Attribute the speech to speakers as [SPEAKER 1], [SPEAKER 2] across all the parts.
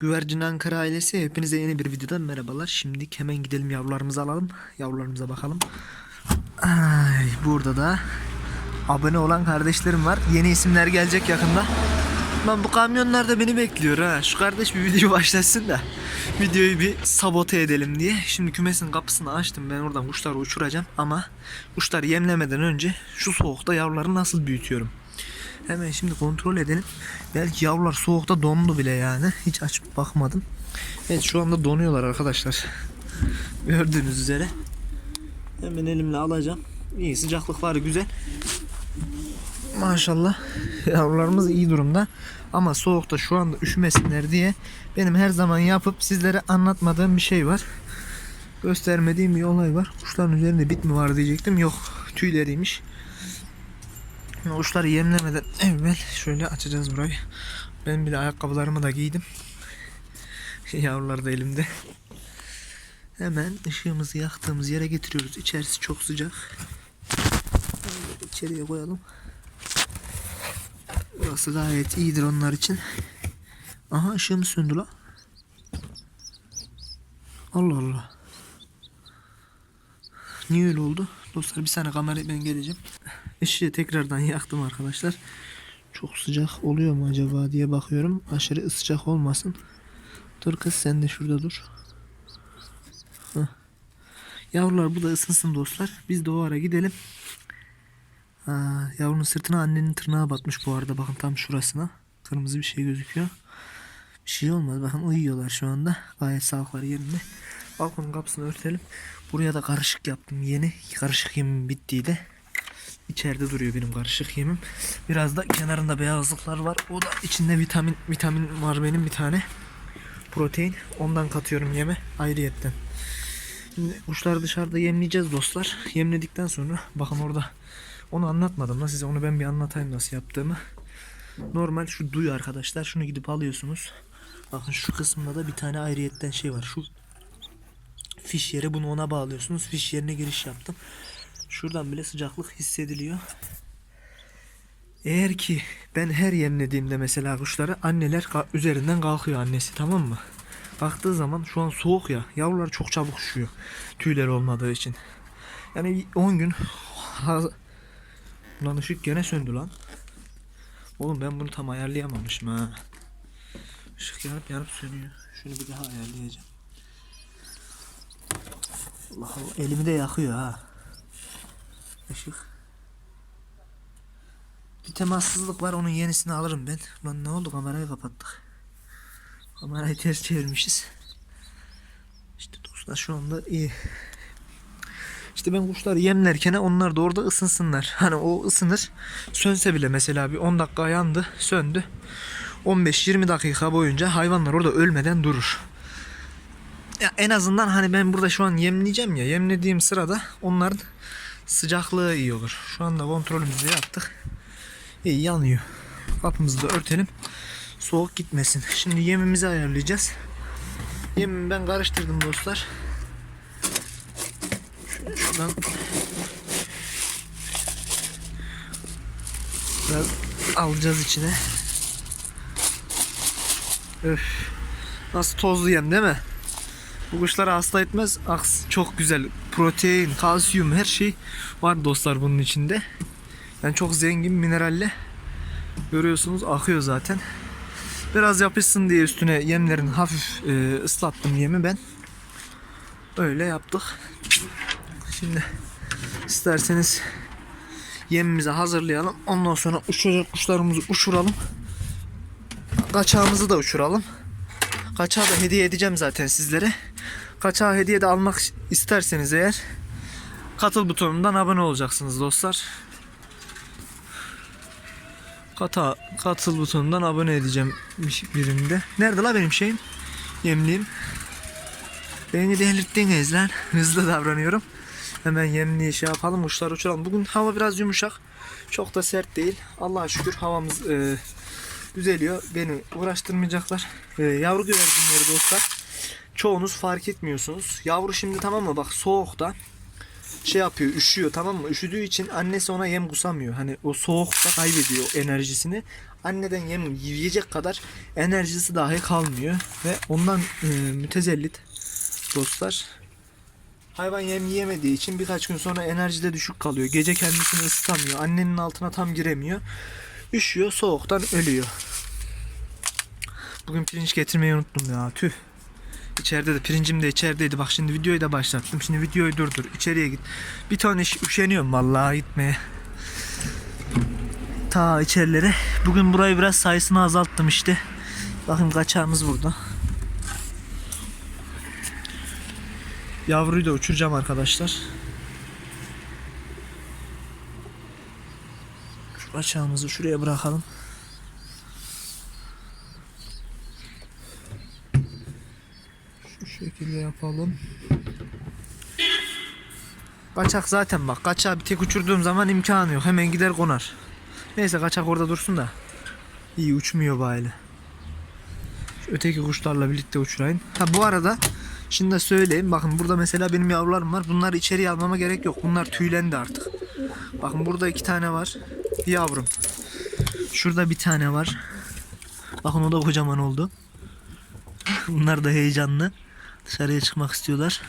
[SPEAKER 1] Güvercin Ankara ailesi hepinize yeni bir videodan merhabalar. Şimdi hemen gidelim yavrularımızı alalım. Yavrularımıza bakalım. Ay, burada da abone olan kardeşlerim var. Yeni isimler gelecek yakında. Lan bu kamyonlar da beni bekliyor ha. Şu kardeş bir video başlasın da videoyu bir sabote edelim diye. Şimdi kümesin kapısını açtım. Ben oradan kuşları uçuracağım ama kuşları yemlemeden önce şu soğukta yavruları nasıl büyütüyorum. Hemen şimdi kontrol edelim. Belki yavrular soğukta dondu bile yani. Hiç açıp bakmadım. Evet şu anda donuyorlar arkadaşlar. Gördüğünüz üzere. Hemen elimle alacağım. İyi sıcaklık var güzel. Maşallah yavrularımız iyi durumda. Ama soğukta şu anda üşümesinler diye benim her zaman yapıp sizlere anlatmadığım bir şey var. Göstermediğim bir olay var. Kuşların üzerinde bit mi var diyecektim. Yok tüyleriymiş. Uçları yemlemeden evvel şöyle açacağız burayı. Ben bile ayakkabılarımı da giydim. Yavrular da elimde. Hemen ışığımızı yaktığımız yere getiriyoruz. İçerisi çok sıcak. İçeriye koyalım. Burası gayet iyidir onlar için. Aha ışığımız söndü la. Allah Allah. Niye öyle oldu? Dostlar bir saniye kamerayı ben geleceğim. Işığı tekrardan yaktım arkadaşlar. Çok sıcak oluyor mu acaba diye bakıyorum. Aşırı sıcak olmasın. Dur kız sen de şurada dur. Heh. Yavrular bu da ısınsın dostlar. Biz de o ara gidelim. Aa, yavrunun sırtına annenin tırnağı batmış bu arada. Bakın tam şurasına. Kırmızı bir şey gözüküyor. Bir şey olmaz. Bakın uyuyorlar şu anda. Gayet sağlıkları yerinde. Balkonun kapısını örtelim. Buraya da karışık yaptım yeni. Karışık yemim bittiğiyle. İçeride duruyor benim karışık yemim. Biraz da kenarında beyazlıklar var. O da içinde vitamin vitamin var benim bir tane. Protein. Ondan katıyorum yeme ayrıyetten. Şimdi kuşları dışarıda yemleyeceğiz dostlar. Yemledikten sonra bakın orada onu anlatmadım da size onu ben bir anlatayım nasıl yaptığımı. Normal şu duy arkadaşlar. Şunu gidip alıyorsunuz. Bakın şu kısmında da bir tane ayrıyetten şey var. Şu fiş yeri bunu ona bağlıyorsunuz. Fiş yerine giriş yaptım. Şuradan bile sıcaklık hissediliyor. Eğer ki ben her yemlediğimde mesela kuşları anneler üzerinden kalkıyor annesi tamam mı? Baktığı zaman şu an soğuk ya yavrular çok çabuk üşüyor tüyleri olmadığı için. Yani 10 gün Lan ışık gene söndü lan. Oğlum ben bunu tam ayarlayamamışım ha. Işık yanıp yanıp sönüyor. Şunu bir daha ayarlayacağım. Allah Allah elimi de yakıyor ha. Işık. Bir temassızlık var onun yenisini alırım ben. Lan ne oldu kamerayı kapattık. Kamerayı ters çevirmişiz. İşte dostlar şu anda iyi. İşte ben kuşları yemlerken onlar da orada ısınsınlar. Hani o ısınır. Sönse bile mesela bir 10 dakika yandı, söndü. 15-20 dakika boyunca hayvanlar orada ölmeden durur. Ya en azından hani ben burada şu an yemleyeceğim ya. Yemlediğim sırada onların sıcaklığı iyi olur. Şu anda kontrolümüzü yaptık. İyi yanıyor. Kapımızı da örtelim. Soğuk gitmesin. Şimdi yemimizi ayarlayacağız. Yemimi ben karıştırdım dostlar. Şuradan biraz alacağız içine. Öf. Nasıl tozlu yem değil mi? Bu kuşları hasta etmez. Aks çok güzel. Protein, kalsiyum her şey var dostlar bunun içinde. Yani çok zengin mineralle. Görüyorsunuz akıyor zaten. Biraz yapışsın diye üstüne yemlerin hafif e, ıslattım yemi ben. Öyle yaptık. Şimdi isterseniz yemimizi hazırlayalım. Ondan sonra uçacak kuşlarımızı uçuralım. Kaçağımızı da uçuralım. Kaçağı da hediye edeceğim zaten sizlere. Kaçağı hediye de almak isterseniz eğer katıl butonundan abone olacaksınız dostlar. Kata, katıl butonundan abone edeceğim bir- birinde. Nerede la benim şeyim? Yemliğim. Beni delirttiniz lan. Hızlı davranıyorum. Hemen yemliği şey yapalım. Uçlar uçuralım. Bugün hava biraz yumuşak. Çok da sert değil. Allah'a şükür havamız e, düzeliyor. Beni uğraştırmayacaklar. E, yavru güvercinleri dostlar. Çoğunuz fark etmiyorsunuz. Yavru şimdi tamam mı? Bak soğukta şey yapıyor, üşüyor tamam mı? Üşüdüğü için annesi ona yem kusamıyor. Hani o soğukta kaybediyor enerjisini. Anneden yem yiyecek kadar enerjisi dahi kalmıyor ve ondan e, mütezellit dostlar. Hayvan yem yiyemediği için birkaç gün sonra enerjide düşük kalıyor. Gece kendisini ısıtamıyor. Annenin altına tam giremiyor. Üşüyor, soğuktan ölüyor. Bugün pirinç getirmeyi unuttum ya. Tüh. İçeride de pirincim de içerideydi. Bak şimdi videoyu da başlattım. Şimdi videoyu durdur. İçeriye git. Bir tane iş- üşeniyorum vallahi gitmeye. Ta içerilere. Bugün burayı biraz sayısını azalttım işte. Bakın kaçağımız burada. Yavruyu da uçuracağım arkadaşlar. Şu kaçağımızı şuraya bırakalım. Şu şekilde yapalım. Kaçak zaten bak. Kaçağı bir tek uçurduğum zaman imkanı yok. Hemen gider konar. Neyse kaçak orada dursun da. İyi uçmuyor bari. Öteki kuşlarla birlikte uçurayım. Ha bu arada şimdi de söyleyeyim. Bakın burada mesela benim yavrularım var. Bunları içeriye almama gerek yok. Bunlar tüylendi artık. Bakın burada iki tane var. Yavrum. Şurada bir tane var. Bakın o da kocaman oldu. Bunlar da heyecanlı. Dışarıya çıkmak istiyorlar.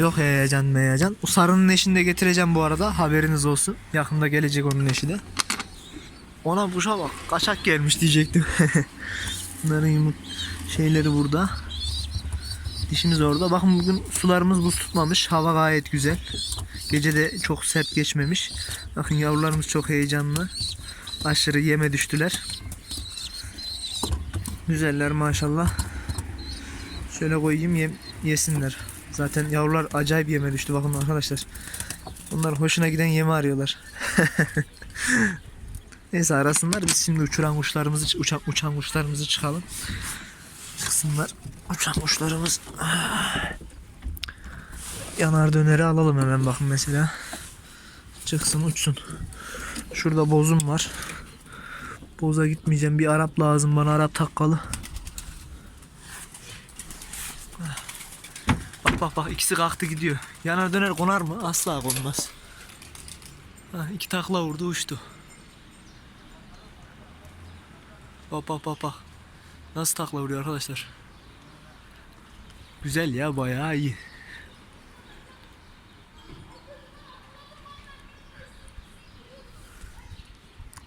[SPEAKER 1] Yok heyecan heyecan. O sarının eşini de getireceğim bu arada. Haberiniz olsun. Yakında gelecek onun eşi de. Ona kuşa bak. Kaçak gelmiş diyecektim. Bunların yumurt şeyleri burada. Dişimiz orada. Bakın bugün sularımız buz tutmamış. Hava gayet güzel. Gece de çok sert geçmemiş. Bakın yavrularımız çok heyecanlı. Aşırı yeme düştüler. Güzeller maşallah. Şöyle koyayım yem, yesinler. Zaten yavrular acayip yeme düştü bakın arkadaşlar. Onlar hoşuna giden yemi arıyorlar. Neyse arasınlar biz şimdi uçuran kuşlarımızı uçan, uçan kuşlarımızı çıkalım. Çıksınlar uçan kuşlarımız. Yanar döneri alalım hemen bakın mesela. Çıksın uçsun. Şurada bozum var. Boza gitmeyeceğim. Bir Arap lazım bana. Arap takkalı. Bak bak bak ikisi kalktı gidiyor. Yanar döner konar mı? Asla konmaz. Ha, iki takla vurdu uçtu. Bak bak bak bak. Nasıl takla vuruyor arkadaşlar? Güzel ya bayağı iyi.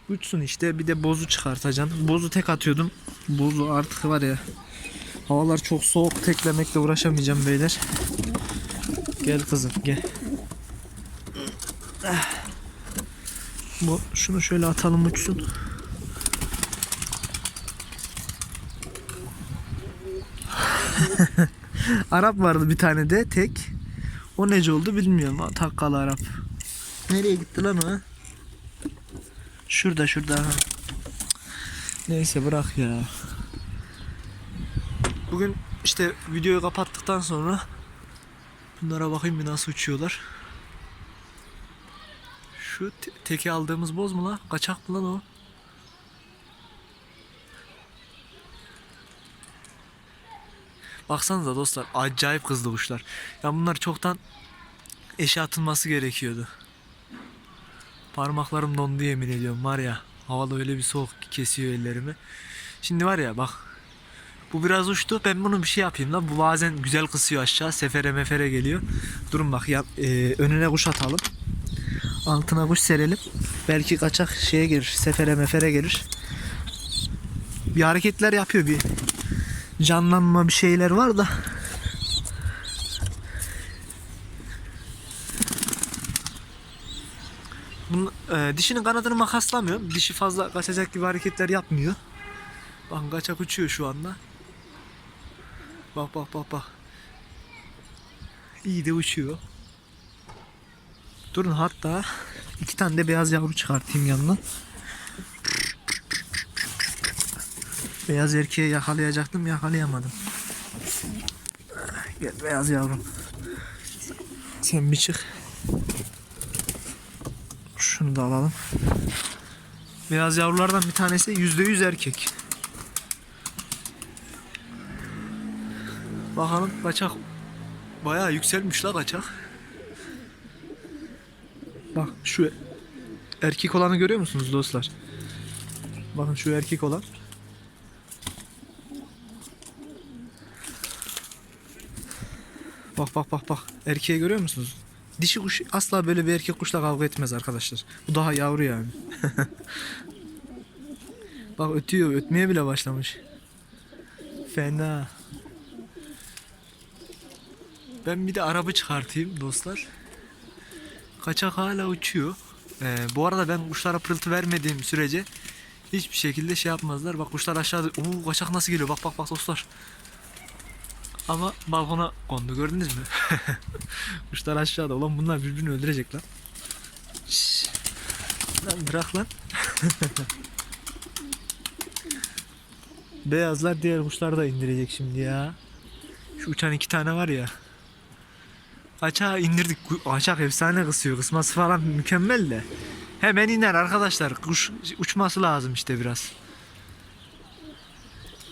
[SPEAKER 1] Uçsun işte bir de bozu çıkartacaksın. Bozu tek atıyordum. Bozu artık var ya. Havalar çok soğuk teklemekle uğraşamayacağım beyler. Gel kızım gel. Bu şunu şöyle atalım uçsun. Arap vardı bir tane de tek. O nece oldu bilmiyorum. Takkalı Arap. Nereye gitti lan o? Şurada şurada. Neyse bırak ya. Bugün işte videoyu kapattıktan sonra bunlara bakayım bir nasıl uçuyorlar. Şu te- teki aldığımız boz mu lan? Kaçak mı lan o? Baksanıza dostlar acayip hızlı kuşlar. Ya bunlar çoktan eşe atılması gerekiyordu. Parmaklarım dondu yemin ediyorum var ya. Havada öyle bir soğuk kesiyor ellerimi. Şimdi var ya bak. Bu biraz uçtu. Ben bunu bir şey yapayım lan. Bu bazen güzel kısıyor aşağı. Sefere mefere geliyor. Durun bak ya, e, önüne kuş atalım. Altına kuş serelim. Belki kaçak şeye gelir. Sefere mefere gelir. Bir hareketler yapıyor bir. Canlanma bir şeyler var da. Bunun, e, dişinin kanadını makaslamıyorum. Dişi fazla kaçacak gibi hareketler yapmıyor. Bak kaçak uçuyor şu anda. Bak bak bak bak. İyi de uçuyor. Durun hatta iki tane de beyaz yavru çıkartayım yanına. Beyaz erkeği yakalayacaktım yakalayamadım. Gel beyaz yavrum. Sen bir çık. Şunu da alalım. Beyaz yavrulardan bir tanesi yüzde yüz erkek. Bakalım kaçak bayağı yükselmiş la kaçak. Bak şu erkek olanı görüyor musunuz dostlar? Bakın şu erkek olan. Bak bak bak bak. Erkeği görüyor musunuz? Dişi kuş asla böyle bir erkek kuşla kavga etmez arkadaşlar. Bu daha yavru yani. bak ötüyor. Ötmeye bile başlamış. Fena. Ben bir de araba çıkartayım dostlar. Kaçak hala uçuyor. Ee, bu arada ben kuşlara pırıltı vermediğim sürece hiçbir şekilde şey yapmazlar. Bak kuşlar aşağıda. Oo kaçak nasıl geliyor? Bak bak bak dostlar. Ama balkona kondu gördünüz mü? kuşlar aşağıda. Ulan bunlar birbirini öldürecek lan. Şşş. Lan bırak lan. Beyazlar diğer kuşları da indirecek şimdi ya. Şu uçan iki tane var ya. Kaçağı indirdik. Kaçak efsane kısıyor. Kısması falan mükemmel de. Hemen iner arkadaşlar. Kuş uçması lazım işte biraz.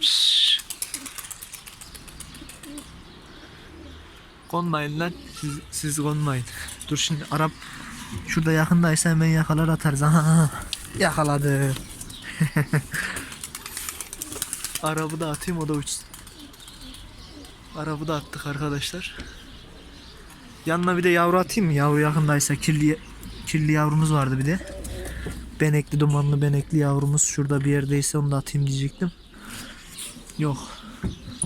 [SPEAKER 1] Şşş. Konmayın lan. Siz, siz konmayın. Dur şimdi Arap şurada yakındaysa hemen yakalar atarız. Aha, yakaladı. Arabı da atayım o da uçsun. Arabı da attık arkadaşlar. Yanına bir de yavru atayım mı? Yavru yakındaysa kirli kirli yavrumuz vardı bir de. Benekli dumanlı benekli yavrumuz şurada bir yerdeyse onu da atayım diyecektim. Yok.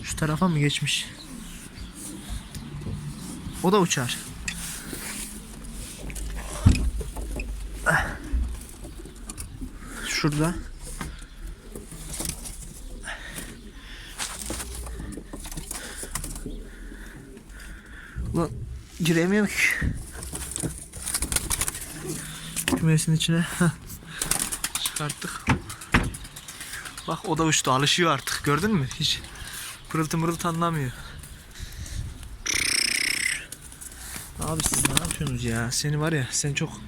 [SPEAKER 1] Şu tarafa mı geçmiş? O da uçar. Şurada. Ulan giremiyorum ki. Kümesin içine. Çıkarttık. Bak o da uçtu. Alışıyor artık. Gördün mü? Hiç pırıltı mırıltı anlamıyor. Abi siz ne yapıyorsunuz ya? Seni var ya sen çok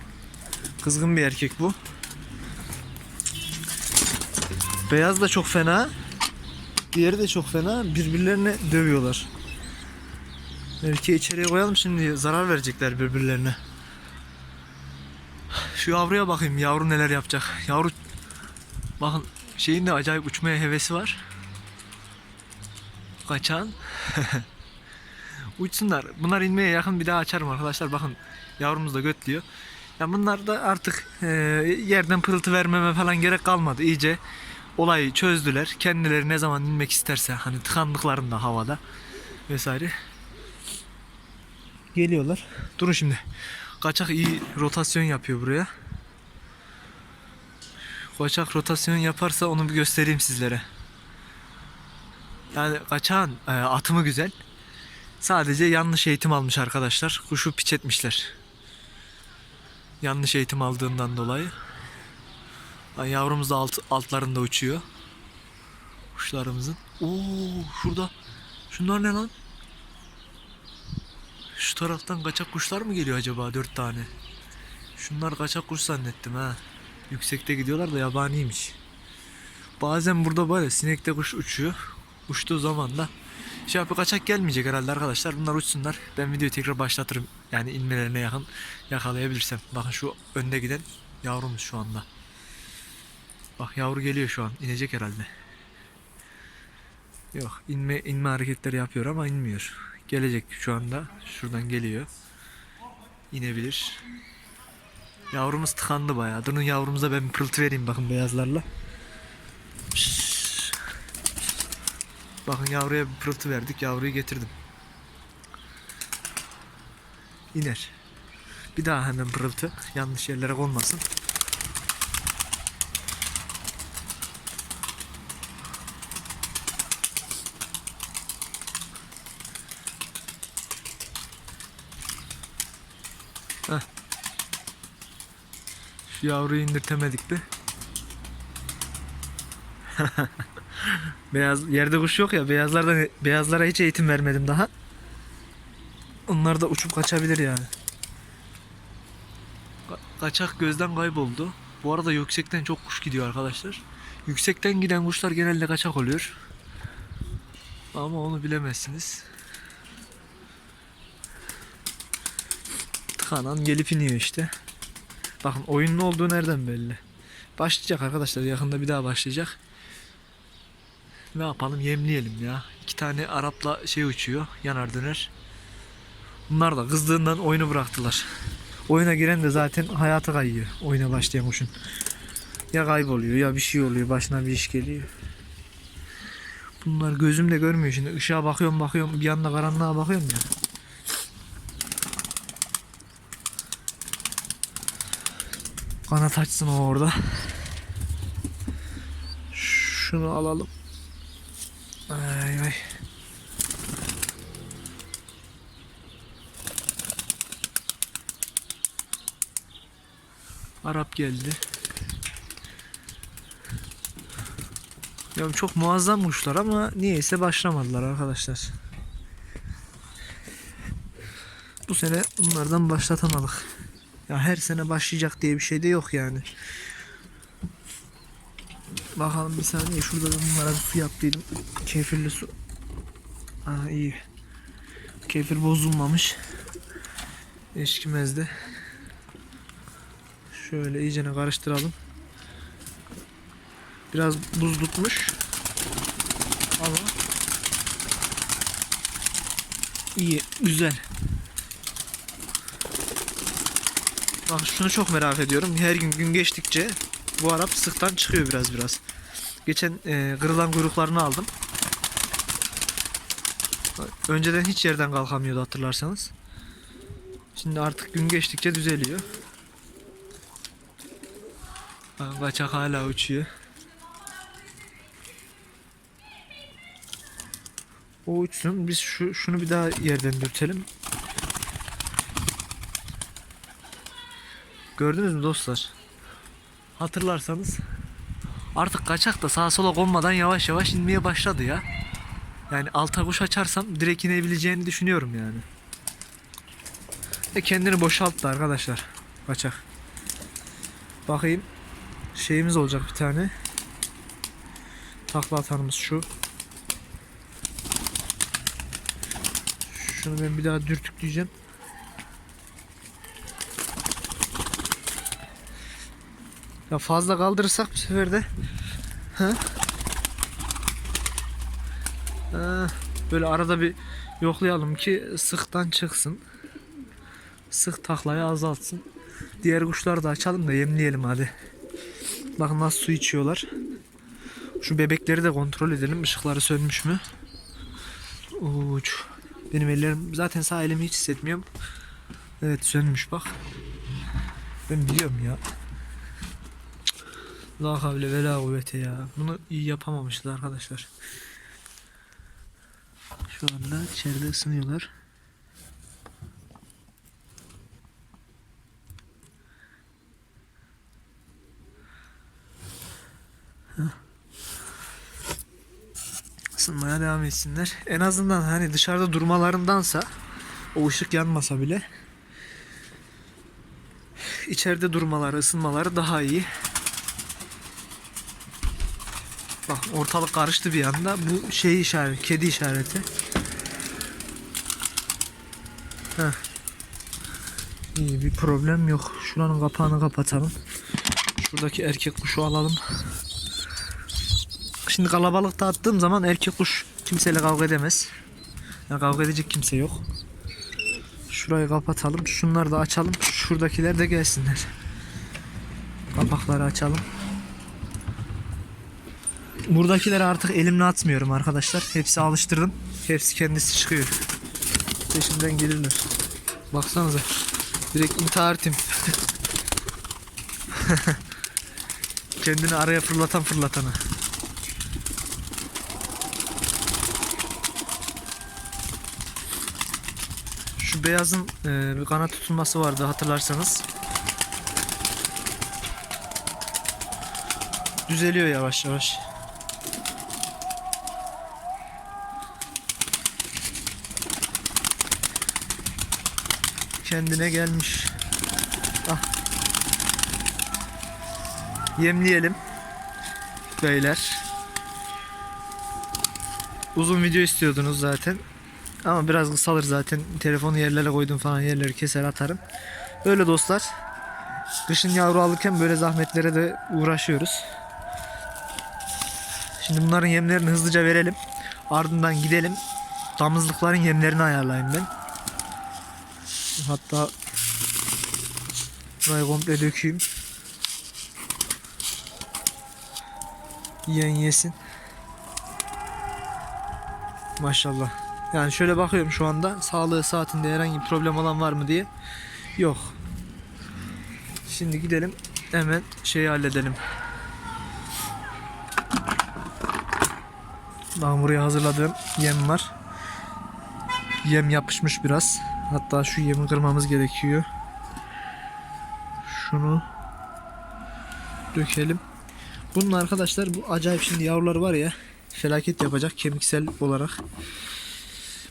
[SPEAKER 1] kızgın bir erkek bu. Beyaz da çok fena. Diğeri de çok fena. Birbirlerine dövüyorlar. Erkeği içeriye koyalım şimdi zarar verecekler birbirlerine. Şu yavruya bakayım yavru neler yapacak. Yavru bakın şeyin de acayip uçmaya hevesi var. Kaçan. Uçsunlar. Bunlar inmeye yakın bir daha açarım arkadaşlar. Bakın yavrumuz da götlüyor. Ya bunlar da artık e, yerden pırıltı vermeme falan gerek kalmadı. İyice olayı çözdüler. Kendileri ne zaman inmek isterse hani tıkandıklarında havada vesaire geliyorlar. Durun şimdi. Kaçak iyi rotasyon yapıyor buraya. Kaçak rotasyon yaparsa onu bir göstereyim sizlere. Yani kaçağın e, atımı güzel. Sadece yanlış eğitim almış arkadaşlar. Kuşu piç etmişler. Yanlış eğitim aldığından dolayı. Yavrumuz da alt, altlarında uçuyor. Kuşlarımızın. Oo şurada. Şunlar ne lan? Şu taraftan kaçak kuşlar mı geliyor acaba dört tane? Şunlar kaçak kuş zannettim ha. Yüksekte gidiyorlar da yabaniymiş. Bazen burada böyle sinekte kuş uçuyor. Uçtuğu zaman da şey yapıyor kaçak gelmeyecek herhalde arkadaşlar. Bunlar uçsunlar. Ben videoyu tekrar başlatırım. Yani inmelerine yakın yakalayabilirsem. Bakın şu önde giden yavrumuz şu anda. Bak yavru geliyor şu an. İnecek herhalde. Yok inme inme hareketleri yapıyor ama inmiyor. Gelecek şu anda. Şuradan geliyor. İnebilir. Yavrumuz tıkandı bayağı. Durun yavrumuza ben bir pırıltı vereyim bakın beyazlarla. Şşş. Bakın yavruya bir pırıltı verdik. Yavruyu getirdim. İner. Bir daha hemen pırıltı. Yanlış yerlere konmasın. Şu yavruyu indirtemedik de. Beyaz yerde kuş yok ya. Beyazlardan beyazlara hiç eğitim vermedim daha. Onlar da uçup kaçabilir yani. Ka- kaçak gözden kayboldu. Bu arada yüksekten çok kuş gidiyor arkadaşlar. Yüksekten giden kuşlar genelde kaçak oluyor. Ama onu bilemezsiniz. Tıkanan gelip iniyor işte. Bakın oyunun olduğu nereden belli. Başlayacak arkadaşlar yakında bir daha başlayacak. Ne yapalım yemleyelim ya. İki tane Arapla şey uçuyor yanar döner. Bunlar da kızdığından oyunu bıraktılar. Oyuna giren de zaten hayata kayıyor oyuna başlayan kuşun. Ya kayboluyor ya bir şey oluyor başına bir iş geliyor. Bunlar gözümle görmüyor şimdi. Işığa bakıyorum bakıyorum bir anda karanlığa bakıyorum ya. Kanat açsın o orada. Şunu alalım. Ay ay. Arap geldi. Ya çok muazzam kuşlar ama niyeyse başlamadılar arkadaşlar. Bu sene bunlardan başlatamadık. Ya her sene başlayacak diye bir şey de yok yani. Bakalım bir saniye şurada da bunlara bir su yaptıydım. Kefirli su. Ha iyi. Kefir bozulmamış. Eşkimez de. Şöyle iyicene karıştıralım. Biraz buz tutmuş. Ama iyi, güzel. Bak şunu çok merak ediyorum. Her gün gün geçtikçe bu Arap sıktan çıkıyor biraz biraz. Geçen e, kırılan kuyruklarını aldım. Önceden hiç yerden kalkamıyordu hatırlarsanız. Şimdi artık gün geçtikçe düzeliyor. Kaçak hala uçuyor. O uçsun. Biz şu şunu bir daha yerden dürtelim. Gördünüz mü dostlar? Hatırlarsanız artık kaçak da sağa sola konmadan yavaş yavaş inmeye başladı ya. Yani alta kuş açarsam direkt inebileceğini düşünüyorum yani. Ve kendini boşalttı arkadaşlar. Kaçak. Bakayım. Şeyimiz olacak bir tane. Takla atanımız şu. Şunu ben bir daha dürtükleyeceğim. Ya fazla kaldırırsak bu sefer de ha? Ha, böyle arada bir yoklayalım ki sıktan çıksın. Sık taklayı azaltsın. Diğer kuşları da açalım da yemleyelim hadi. Bakın nasıl su içiyorlar. Şu bebekleri de kontrol edelim. Işıkları sönmüş mü? Uç. Benim ellerim zaten sağ elimi hiç hissetmiyorum. Evet sönmüş bak. Ben biliyorum ya. La havle ve la kuvvete ya. Bunu iyi yapamamışlar arkadaşlar. Şu anda içeride ısınıyorlar. Heh. Isınmaya devam etsinler. En azından hani dışarıda durmalarındansa o ışık yanmasa bile içeride durmaları, ısınmaları daha iyi. Bak ortalık karıştı bir anda. Bu şey işaret, kedi işareti. Heh. İyi bir problem yok. Şuranın kapağını kapatalım. Şuradaki erkek kuşu alalım. Şimdi kalabalıkta attığım zaman erkek kuş kimseyle kavga edemez. Yani kavga edecek kimse yok. Şurayı kapatalım. Şunları da açalım. Şuradakiler de gelsinler. Kapakları açalım. Buradakileri artık elimle atmıyorum arkadaşlar. Hepsi alıştırdım. Hepsi kendisi çıkıyor. Peşimden gelirler. Baksanıza. Direkt intihar tim. Kendini araya fırlatan fırlatana. Şu beyazın e, bir kanat tutulması vardı hatırlarsanız. Düzeliyor yavaş yavaş. Kendine gelmiş. Ah. Yemleyelim. Beyler. Uzun video istiyordunuz zaten. Ama biraz kısalır zaten. Telefonu yerlere koydum falan yerleri keser atarım. Öyle dostlar. Kışın yavru alırken böyle zahmetlere de uğraşıyoruz. Şimdi bunların yemlerini hızlıca verelim. Ardından gidelim. Damızlıkların yemlerini ayarlayayım ben. Hatta burayı komple dökeyim. Yiyen yesin. Maşallah. Yani şöyle bakıyorum şu anda sağlığı saatinde herhangi bir problem olan var mı diye. Yok. Şimdi gidelim hemen şeyi halledelim. Ben buraya hazırladığım yem var. Yem yapışmış biraz. Hatta şu yemi kırmamız gerekiyor. Şunu dökelim. Bunun arkadaşlar bu acayip şimdi yavrular var ya felaket yapacak kemiksel olarak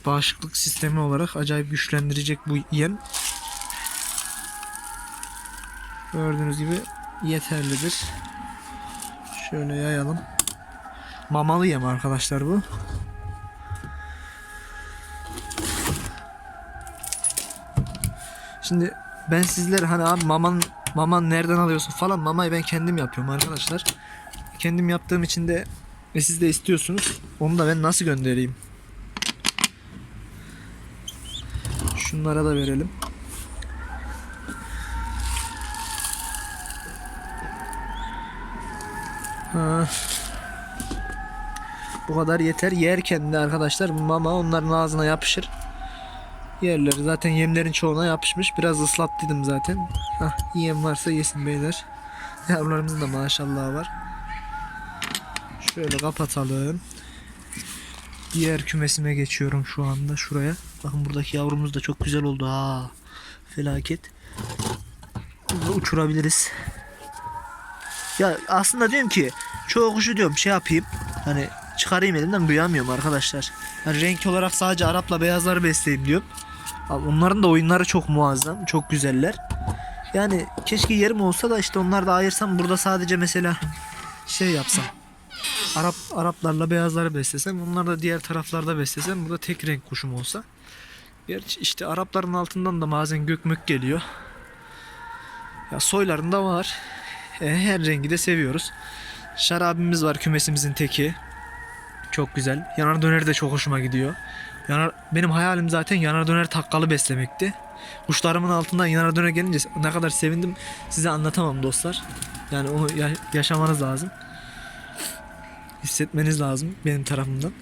[SPEAKER 1] bağışıklık sistemi olarak acayip güçlendirecek bu yem. Gördüğünüz gibi yeterlidir. Şöyle yayalım. Mamalı yem arkadaşlar bu. Şimdi ben sizlere hani abi maman maman nereden alıyorsun falan mamayı ben kendim yapıyorum arkadaşlar. Kendim yaptığım için de ve siz de istiyorsunuz. Onu da ben nasıl göndereyim? Şunlara da verelim. Ha. Bu kadar yeter. Yerken de arkadaşlar mama onların ağzına yapışır. Yerleri zaten yemlerin çoğuna yapışmış. Biraz ıslattıydım zaten. Hah, yem varsa yesin beyler. Yavrularımızın da maşallah var. Şöyle kapatalım. Diğer kümesime geçiyorum şu anda şuraya. Bakın buradaki yavrumuz da çok güzel oldu ha. Felaket. Bunu uçurabiliriz. Ya aslında diyorum ki çoğu kuşu diyorum şey yapayım. Hani çıkarayım elimden duyamıyorum arkadaşlar. Hani renk olarak sadece Arap'la beyazları besleyeyim diyorum. Abi onların da oyunları çok muazzam. Çok güzeller. Yani keşke yerim olsa da işte onlar da ayırsam burada sadece mesela şey yapsam. Arap Araplarla beyazları beslesem onlar da diğer taraflarda beslesem burada tek renk kuşum olsa. Gerçi işte Arapların altından da bazen gökmök geliyor. Ya soylarında var. E, her rengi de seviyoruz. Şarabimiz var kümesimizin teki. Çok güzel. Yanar döneri de çok hoşuma gidiyor. Yanar, benim hayalim zaten yanar döner takkalı beslemekti. Kuşlarımın altından yanar döner gelince ne kadar sevindim size anlatamam dostlar. Yani onu ya- yaşamanız lazım. Hissetmeniz lazım benim tarafımdan.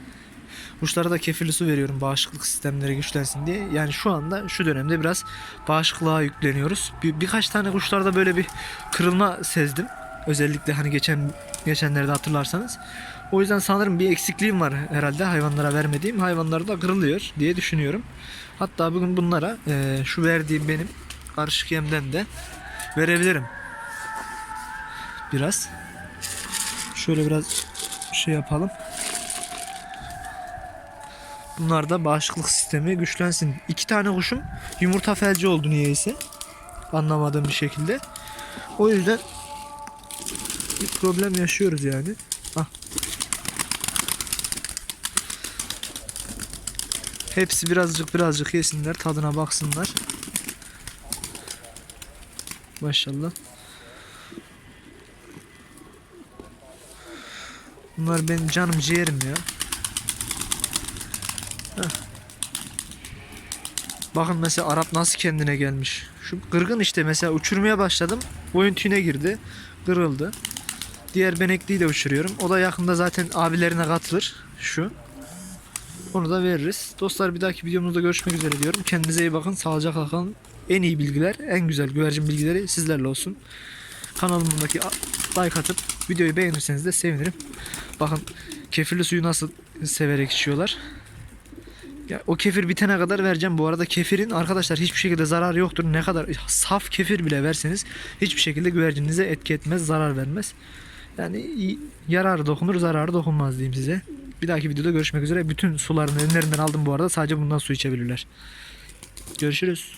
[SPEAKER 1] Kuşlara da kefirli su veriyorum bağışıklık sistemleri güçlensin diye. Yani şu anda şu dönemde biraz bağışıklığa yükleniyoruz. Bir, birkaç tane kuşlarda böyle bir kırılma sezdim. Özellikle hani geçen geçenlerde hatırlarsanız. O yüzden sanırım bir eksikliğim var herhalde hayvanlara vermediğim. Hayvanlar da kırılıyor diye düşünüyorum. Hatta bugün bunlara eee, şu verdiğim benim karışık yemden de verebilirim. Biraz. Şöyle biraz şey yapalım. Bunlar da bağışıklık sistemi güçlensin. İki tane kuşum yumurta felci oldu niyeyse. Anlamadığım bir şekilde. O yüzden bir problem yaşıyoruz yani. Ah. Hepsi birazcık birazcık yesinler, tadına baksınlar. Maşallah. Bunlar benim canım ciğerim ya. Bakın mesela Arap nasıl kendine gelmiş. Şu kırgın işte mesela uçurmaya başladım. Boyun tüyüne girdi. Kırıldı. Diğer benekliyi de uçuruyorum. O da yakında zaten abilerine katılır. Şu. Onu da veririz. Dostlar bir dahaki videomuzda görüşmek üzere diyorum. Kendinize iyi bakın. Sağlıcakla kalın. En iyi bilgiler, en güzel güvercin bilgileri sizlerle olsun. Kanalımdaki like atıp videoyu beğenirseniz de sevinirim. Bakın kefirli suyu nasıl severek içiyorlar. Ya o kefir bitene kadar vereceğim. Bu arada kefirin arkadaşlar hiçbir şekilde zararı yoktur. Ne kadar saf kefir bile verseniz hiçbir şekilde güvercininize etki etmez, zarar vermez. Yani yararı dokunur, zararı dokunmaz diyeyim size. Bir dahaki videoda görüşmek üzere. Bütün sularını önlerinden aldım bu arada. Sadece bundan su içebilirler. Görüşürüz.